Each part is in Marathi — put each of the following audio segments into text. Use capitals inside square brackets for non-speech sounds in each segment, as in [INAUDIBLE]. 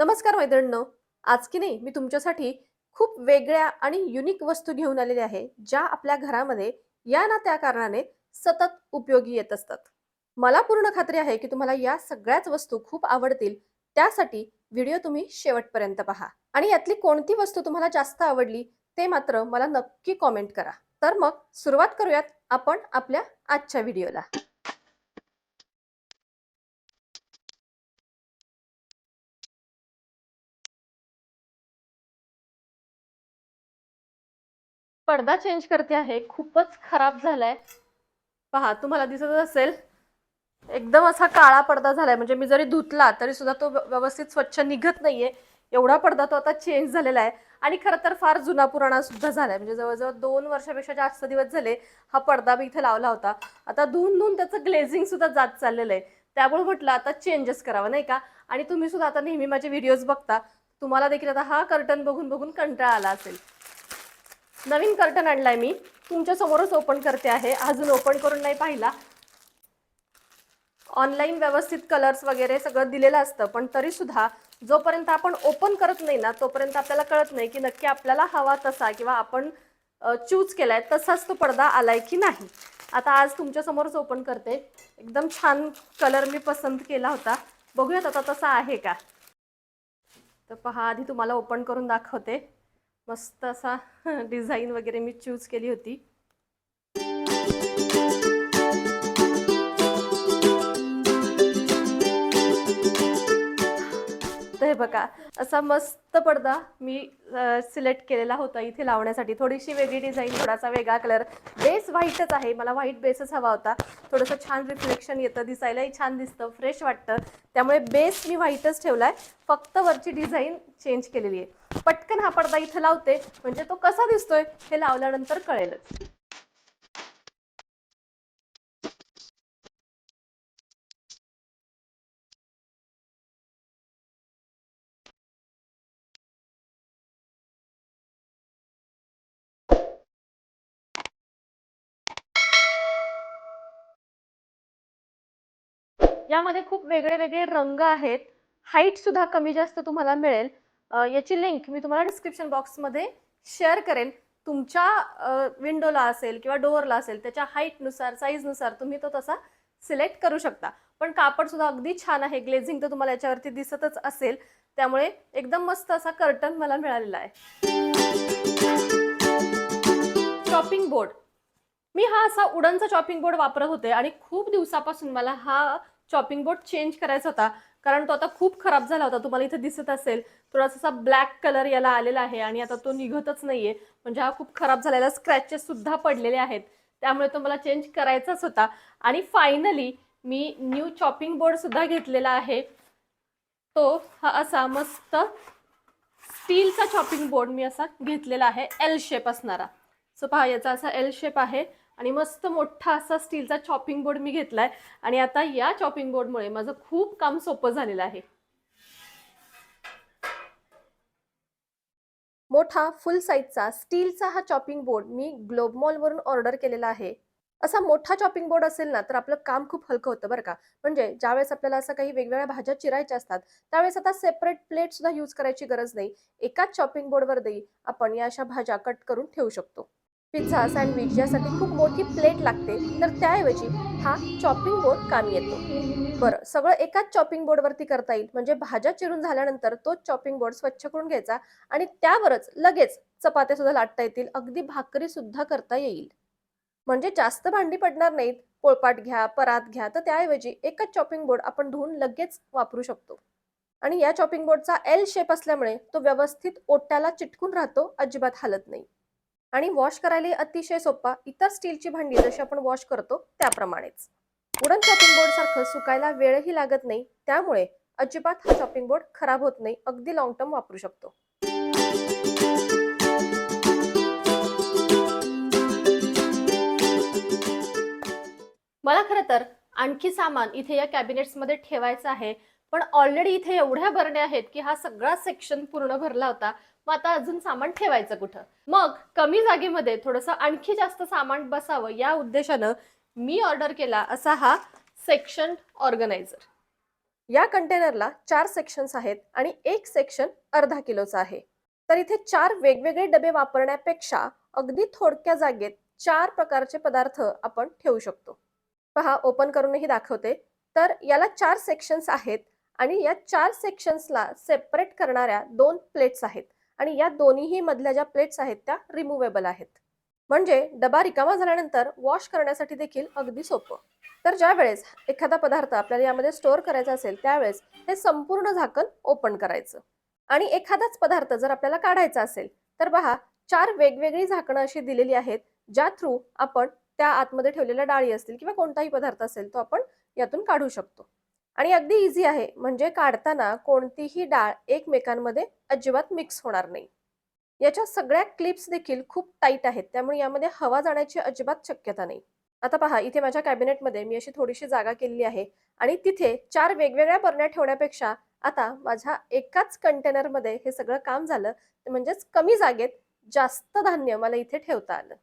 नमस्कार मैत्रिणींनो. आज की नाही मी तुमच्यासाठी खूप वेगळ्या आणि युनिक वस्तू घेऊन आलेल्या आहे ज्या आपल्या घरामध्ये या ना त्या कारणाने सतत उपयोगी येत असतात. मला पूर्ण खात्री आहे की तुम्हाला या सगळ्याच वस्तू खूप आवडतील त्यासाठी व्हिडिओ तुम्ही शेवटपर्यंत पहा. आणि यातली कोणती वस्तू तुम्हाला जास्त आवडली ते मात्र मला नक्की कॉमेंट करा. तर मग सुरुवात करूयात आपण आपल्या आजच्या व्हिडिओला. पडदा चेंज करते आहे. खूपच खराब झालाय. पहा तुम्हाला दिसत असेल एकदम असा काळा पडदा झालाय. म्हणजे मी जरी धुतला तरी सुद्धा तो व्यवस्थित स्वच्छ निघत नाहीये. एवढा पडदा तो आता चेंज झालेला आहे. आणि खरं तर फार जुना पुराणा सुद्धा झालाय. म्हणजे जवळजवळ दोन वर्षापेक्षा जास्त दिवस झाले हा पडदा मी इथे लावला होता. आता धुवून धुवून त्याचं ग्लेझिंग सुद्धा जात चाललेलं आहे. त्यामुळे म्हटलं आता चेंजेस करावं नाही का? आणि तुम्ही सुद्धा आता नेहमी माझे व्हिडिओज बघता. तुम्हाला देखील आता हा कर्टन बघून बघून कंटाळा आला असेल. नवीन कर्टन आणलाय मी. तुमच्या समोरच ओपन करते आहे. अजून ओपन करून नाही पाहिला. ऑनलाईन व्यवस्थित कलर्स वगैरे सगळं दिलेलं असतं पण तरी सुद्धा जोपर्यंत आपण ओपन करत नाही ना तोपर्यंत आपल्याला कळत नाही की नक्की आपल्याला हवा तसा किंवा आपण चूज केलाय तसाच तो पडदा आलाय की नाही. आता आज तुमच्या समोरच ओपन करते. एकदम छान कलर मी पसंत केला होता. बघूयात आता तसा आहे का? तर पहा आधी तुम्हाला ओपन करून दाखवते. मस्त असा [LAUGHS] डिझाईन वगैरे मी चूज केली होती. हे बघा. असा मस्त पडदा मी सिलेक्ट केलेला होता इथे लावण्यासाठी. थोडीशी वेगळी डिझाईन थोडासा वेगळा कलर. बेस व्हाईटच आहे. मला व्हाईट बेसच हवा होता. थोडंसं छान रिफ्लेक्शन येतं दिसायलाही छान दिसतं फ्रेश वाटतं. त्यामुळे बेस मी व्हाईटच ठेवलाय. फक्त वरची डिझाईन चेंज केलेली आहे. पटकन हा पडदा इथं लावते. म्हणजे तो कसा दिसतोय हे लावल्यानंतर कळेलच. यामध्ये खूप वेगळे वेगळे रंग आहेत. हाईट सुद्धा कमी जास्त तुम्हाला मिळेल. याची लिंक मी तुम्हाला डिस्क्रिप्शन बॉक्समध्ये शेअर करेन. तुमच्या विंडोला असेल किंवा डोअरला असेल त्याच्या हाईटनुसार साईजनुसार तुम्ही तो तसा सिलेक्ट करू शकता. पण कापड सुद्धा अगदी छान आहे. ग्लेझिंग तर तुम्हाला याच्यावरती दिसतच असेल. त्यामुळे एकदम मस्त असा कर्टन मला मिळालेला आहे. चॉपिंग बोर्ड मी हा असा उडनचा चॉपिंग बोर्ड वापरत होते आणि खूप दिवसापासून मला हा चॉपिंग बोर्ड चेंज करायचा होता. कारण तो आता खूप खराब झाला होता. तुम्हाला इथे दिसत असेल. थोडासा ब्लॅक कलर याला आलेला आहे आणि आता तो निघतच नाहीये. म्हणजे हा खूप खराब झालेला स्क्रॅचेस सुद्धा पडलेले आहेत. त्यामुळे तो मला चेंज करायचाच होता. आणि फायनली मी न्यू चॉपिंग बोर्ड सुद्धा घेतलेला आहे. तो हा असा मस्त स्टीलचा चॉपिंग बोर्ड मी असा घेतलेला आहे. एल शेप असणारा. सो पहा याचा असा एल शेप आहे. आणि मस्त मोठा असा स्टीलचा चॉपिंग बोर्ड मी घेतलाय. आणि आता या चॉपिंग बोर्डमुळे माझं खूप काम सोपं झालेलं आहे. मोठा फुल साईजचा स्टीलचा हा चॉपिंग बोर्ड मी ग्लोब मॉलवरून ऑर्डर केलेला आहे. असा मोठा चॉपिंग बोर्ड असेल ना तर आपलं काम खूप हलकं होतं बरं का. म्हणजे ज्यावेळेस आपल्याला असं काही वेगवेगळ्या भाज्या चिरायच्या असतात त्यावेळेस आता सेपरेट प्लेट सुद्धा यूज करायची गरज नाही. एकाच चॉपिंग बोर्डवर देई आपण या अशा भाज्या कट करून ठेवू शकतो. पिझ्झा सँडविच यासाठी खूप मोठी प्लेट लागते. तर त्याऐवजी हा चॉपिंग बोर्ड कामी येतो. बरं सगळं एकाच चॉपिंग बोर्डवरती करता येईल. म्हणजे भाज्या चिरून झाल्यानंतर तो चॉपिंग बोर्ड स्वच्छ करून घ्यायचा आणि त्यावरच लगेच चपात्या सुद्धा लाटता येतील. अगदी भाकरी सुद्धा करता येईल. म्हणजे जास्त भांडी पडणार नाहीत. पोळपाट घ्या परात घ्या तर त्याऐवजी एकच चॉपिंग बोर्ड आपण धुवून लगेच वापरू शकतो. आणि या चॉपिंग बोर्डचा एल शेप असल्यामुळे तो व्यवस्थित ओट्याला चिटकून राहतो अजिबात हालत नाही. आणि वॉश करायला अतिशय सोपा इतर स्टीलची भांडी जशी आपण वॉश करतो त्याप्रमाणेच. वुडन चॉपिंग बोर्ड सारखं सुकायला वेळही लागत नाही त्यामुळे अजिबात हा चॉपिंग बोर्ड खराब होत नाही अगदी लॉंग टर्म वापरू शकतो. मला खरं तर आणखी सामान इथे या कॅबिनेट्समध्ये ठेवायचं आहे. पण ऑलरेडी इथे एवढ्या भरण्या आहेत की हा सगळा सेक्शन पूर्ण भरला होता. मग आता अजून सामान ठेवायचं कुठं? मग कमी जागेमध्ये थोडंसं आणखी जास्त सामान बसावं या उद्देशानं मी ऑर्डर केला असा हा सेक्शन ऑर्गनायझर या कंटेनरला चार सेक्शन्स आहेत आणि एक सेक्शन अर्धा किलोचा आहे. तर इथे चार वेगवेगळे डबे वापरण्यापेक्षा अगदी थोडक्या जागेत चार प्रकारचे पदार्थ आपण ठेवू शकतो. पहा ओपन करूनही दाखवते. तर याला चार सेक्शन्स आहेत. आणि या चार सेक्शन्सला सेपरेट करणाऱ्या दोन प्लेट्स आहेत. आणि या दोन्हीही मधल्या ज्या प्लेट्स आहेत त्या रिमुवेबल आहेत. म्हणजे डबा रिकामा झाल्यानंतर वॉश करण्यासाठी देखील अगदी सोपं. तर ज्या वेळेस एखादा पदार्थ आपल्याला यामध्ये स्टोअर करायचा असेल त्यावेळेस हे संपूर्ण झाकण ओपन करायचं. आणि एखादाच पदार्थ जर आपल्याला काढायचा असेल तर पहा चार वेगवेगळी झाकणं अशी दिलेली आहेत ज्या थ्रू आपण त्या आतमध्ये ठेवलेल्या डाळी असतील किंवा कोणताही पदार्थ असेल तो आपण यातून काढू शकतो. आणि अगदी इझी आहे. म्हणजे काढताना कोणतीही डाळ एकमेकांमध्ये अजिबात मिक्स होणार नाही. याच्या सगळ्या क्लिप्स देखील खूप टाईट आहेत. त्यामुळे यामध्ये हवा जाण्याची अजिबात शक्यता नाही. आता पहा इथे माझ्या कॅबिनेटमध्ये मी अशी थोडीशी जागा केलेली आहे. आणि तिथे चार वेगवेगळ्या बरण्या ठेवण्यापेक्षा आता माझ्या एकाच कंटेनरमध्ये हे सगळं काम झालं. म्हणजेच कमी जागेत जास्त धान्य मला इथे ठेवता आलं.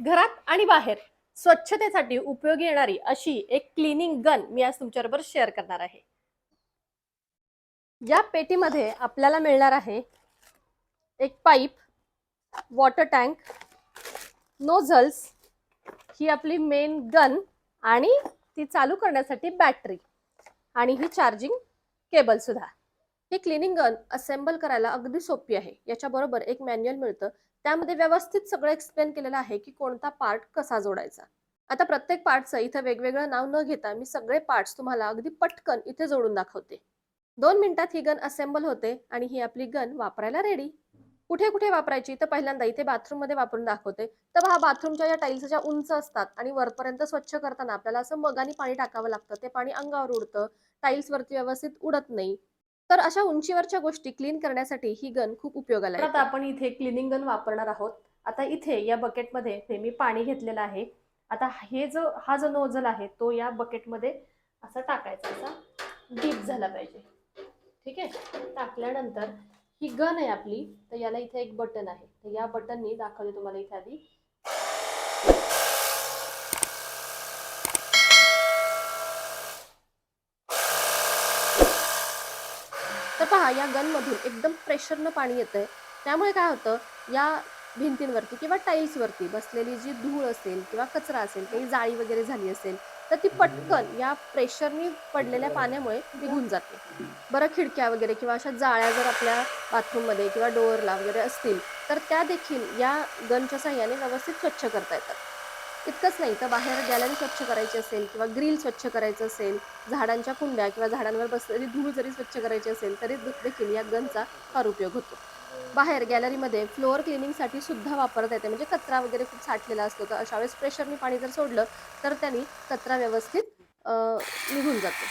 घरात आणि बाहेर. स्वच्छतेसाठी उपयोगी येणारी अशी एक क्लिनिंग गन मी आज तुमच्याबरोबर शेअर करणार आहे. या पेटीमध्ये आपल्याला मिळणार आहे एक पाईप वॉटर टँक नोझल्स ही आपली मेन गन आणि ती चालू करण्यासाठी बॅटरी आणि ही चार्जिंग केबल सुद्धा. ही क्लिनिंग गन असेंबल करायला अगदी सोपी आहे. याच्याबरोबर एक मॅन्युअल मिळतं. त्यामध्ये व्यवस्थित सगळं एक्सप्लेन केलेलं आहे की कोणता पार्ट कसा जोडायचा. आता प्रत्येक पार्टचं इथं वेगवेगळं नाव न घेता मी सगळे पार्ट्स तुम्हाला अगदी पटकन इथे जोडून दाखवते. दोन मिनिटात ही गन असेंबल होते आणि ही आपली गन वापरायला रेडी कुठे कुठे वापरायची? तर पहिल्यांदा इथे बाथरूममध्ये वापरून दाखवते. तर हा बाथरूमच्या या टाईल्स ज्या उंच असतात आणि वरपर्यंत स्वच्छ करताना आपल्याला असं मगानी पाणी टाकावं लागतं. ते पाणी अंगावर उडतं. टाईल्सवरती व्यवस्थित उडत नाही. तर अशा उंचीवरच्या गोष्टी क्लीन करण्यासाठी ही गन खूप उपयोगाला आता आपण इथे क्लिनिंग गन वापरणार आहोत. आता इथे या बकेटमध्ये हे मी पाणी घेतलेलं आहे. आता हे जो हा जो नोझल आहे तो या बकेटमध्ये असा टाकायचा असा डीप झाला पाहिजे. ठीक आहे? टाकल्यानंतर ही गन आहे आपली तर याला इथे एक बटन आहे. तर या बटननी दाखवले तुम्हाला इथे आधी. तर या गनमधून एकदम प्रेशरनं पाणी येतंय. त्यामुळे काय होतं या भिंतींवरती किंवा टाईल्सवरती बसलेली जी धूळ असेल किंवा कचरा असेल काही जाळी वगैरे झाली असेल तर ती पटकन या प्रेशरनी पडलेल्या पाण्यामुळे निघून जाते. बरं खिडक्या वगैरे किंवा अशा जाळ्या जर आपल्या बाथरूममध्ये किंवा डोअरला वगैरे असतील तर त्या देखील या गनच्या साह्याने व्यवस्थित स्वच्छ करता येतात. इतकंच नाही. तर बाहेर गॅलरी स्वच्छ करायची असेल किंवा ग्रिल स्वच्छ करायचं असेल झाडांच्या कुंड्या किंवा झाडांवर बसलेली धूळ जरी स्वच्छ करायची असेल तरी देखील या गनचा फार उपयोग होतो. बाहेर गॅलरीमध्ये फ्लोअर क्लिनिंगसाठी सुद्धा वापरता येते. म्हणजे कचरा वगैरे खूप साठलेला असतो. तर अशा वेळेस प्रेशरने पाणी जर सोडलं तर त्यांनी कचरा व्यवस्थित निघून जातो.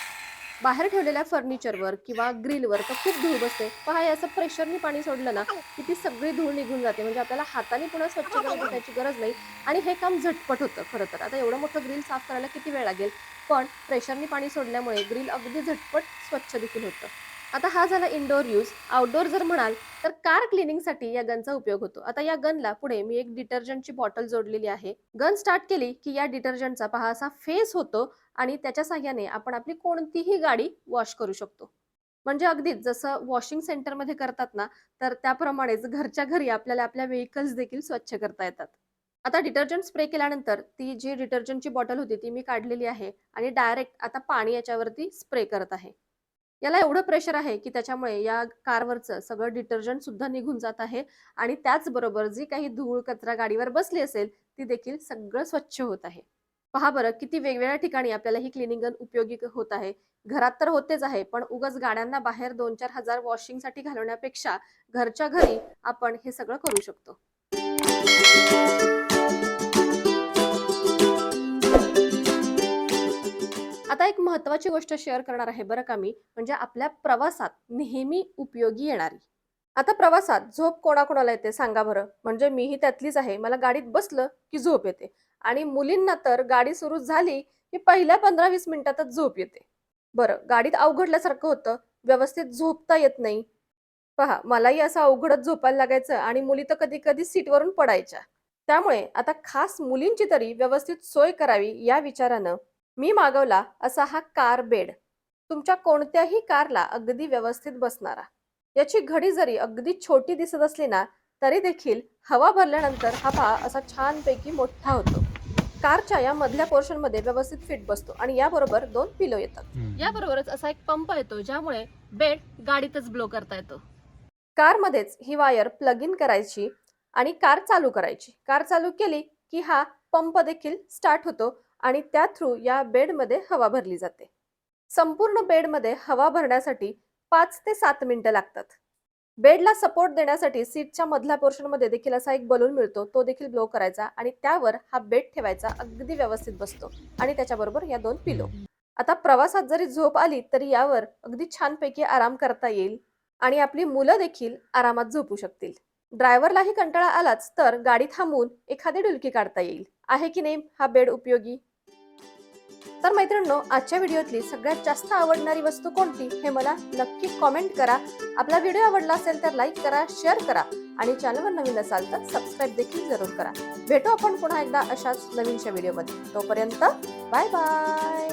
बाहेर ठेवलेल्या फर्निचरवर किंवा ग्रिलवर तर खूप धूळ बसते पहा हे असं प्रेशरनी पाणी सोडलं ना की ती सगळी धूळ निघून जाते. म्हणजे आपल्याला हाताने पुन्हा स्वच्छ करायची त्याची गरज नाही आणि हे काम झटपट होतं खरं तर. आता एवढं मोठं ग्रिल साफ करायला किती वेळ लागेल? पण प्रेशरनी पाणी सोडल्यामुळे ग्रिल अगदी झटपट स्वच्छ देखील होतं. आता हा झाला इंडोर यूज आउटडोर जर म्हणाल तर कार क्लिनिंगसाठी या गनचा उपयोग होतो. आता या गनला पुढे मी एक डिटर्जंटची बॉटल जोडलेली आहे. गन स्टार्ट केली की या डिटर्जंटचा पहा असा फेस होतो आणि त्याच्या साह्याने आपण आपली कोणतीही गाडी वॉश करू शकतो. म्हणजे अगदीच जसं वॉशिंग सेंटरमध्ये करतात ना तर त्याप्रमाणेच घरच्या घरी आपल्याला आपल्या व्हेकल्स देखील स्वच्छ करता येतात. आता डिटर्जंट स्प्रे केल्यानंतर ती जी डिटर्जंटची बॉटल होती ती मी काढलेली आहे आणि डायरेक्ट आता पाणी याच्यावरती स्प्रे करत आहे. याला एवढं प्रेशर आहे की त्याच्यामुळे या कारवरचं सगळं डिटर्जंट सुद्धा निघून जात आहे आणि त्याचबरोबर जी काही धूळ कचरा गाडीवर बसली असेल ती देखील सगळं स्वच्छ होत आहे. पहा बरं किती वेगवेगळ्या ठिकाणी आपल्याला ही क्लिनिंग गन उपयोगी होत आहे. घरात तर होतेच आहे पण उगाच गाड्यांना बाहेर दोन चार हजार वॉशिंगसाठी घालवण्यापेक्षा घरच्या घरी आपण हे सगळं करू शकतो. आता एक महत्वाची गोष्ट शेअर करणार आहे बरं का मी म्हणजे आपल्या प्रवासात नेहमी उपयोगी येणारी. आता प्रवासात झोप कोणाकोणाला येते? सांगा बरं. म्हणजे मीही त्यातलीच आहे. मला गाडीत बसलं की झोप येते. आणि मुलींना तर गाडी सुरू झाली की पहिल्या पंधरा वीस मिनिटातच झोप येते. बरं गाडीत अवघडल्यासारखं होतं. व्यवस्थित झोपता येत नाही. पहा मलाही असं अवघडच झोपायला लागायचं आणि मुली तर कधी कधी सीटवरून पडायच्या. त्यामुळे आता खास मुलींची तरी व्यवस्थित सोय करावी या विचारानं मी मागवला असा हा कार बेड. तुमच्या कोणत्याही कारला अगदी व्यवस्थित बसणारा. याची घडी जरी अगदी छोटी दिसत असली ना तरी देखील हवा भरल्यानंतर हा पहा असा छानपैकी मोठा होतो. कारच्या या मधल्या पोर्शनमध्ये व्यवस्थित फिट बसतो आणि याबरोबर दोन पिलो येतात. याबरोबरच असा एक पंप येतो ज्यामुळे बेड गाडीतच ब्लो करता येतो. कारमध्येच ही वायर प्लग इन करायची आणि कार चालू करायची. कार चालू केली की हा पंप देखील स्टार्ट होतो आणि त्या थ्रू या बेडमध्ये हवा भरली जाते. संपूर्ण बेडमध्ये हवा भरण्यासाठी पाच ते सात मिनिटं लागतात. बेडला सपोर्ट देण्यासाठी सीटच्या मधल्या पोर्शनमध्ये देखील असा एक बलून मिळतो तो देखील ब्लो करायचा आणि त्यावर हा बेड ठेवायचा अगदी व्यवस्थित बसतो आणि त्याच्याबरोबर या दोन पिलो आता प्रवासात जरी झोप आली तरी यावर अगदी छानपैकी आराम करता येईल आणि आपली मुलं देखील आरामात झोपू शकतील. ड्रायव्हरलाही कंटाळा आलाच तर गाडी थांबवून एखादी डुलकी काढता येईल. आहे की नाही हा बेड उपयोगी? तर मैत्रिणींनो आजच्या व्हिडिओतली सगळ्यात जास्त आवडणारी वस्तू कोणती हे मला नक्की कॉमेंट करा. आपला व्हिडिओ आवडला असेल तर लाईक करा शेअर करा आणि चॅनलवर नवीन असाल तर सबस्क्राईब देखील जरूर करा. भेटू आपण पुन्हा एकदा अशाच नवीनच्या व्हिडिओमध्ये. तोपर्यंत बाय बाय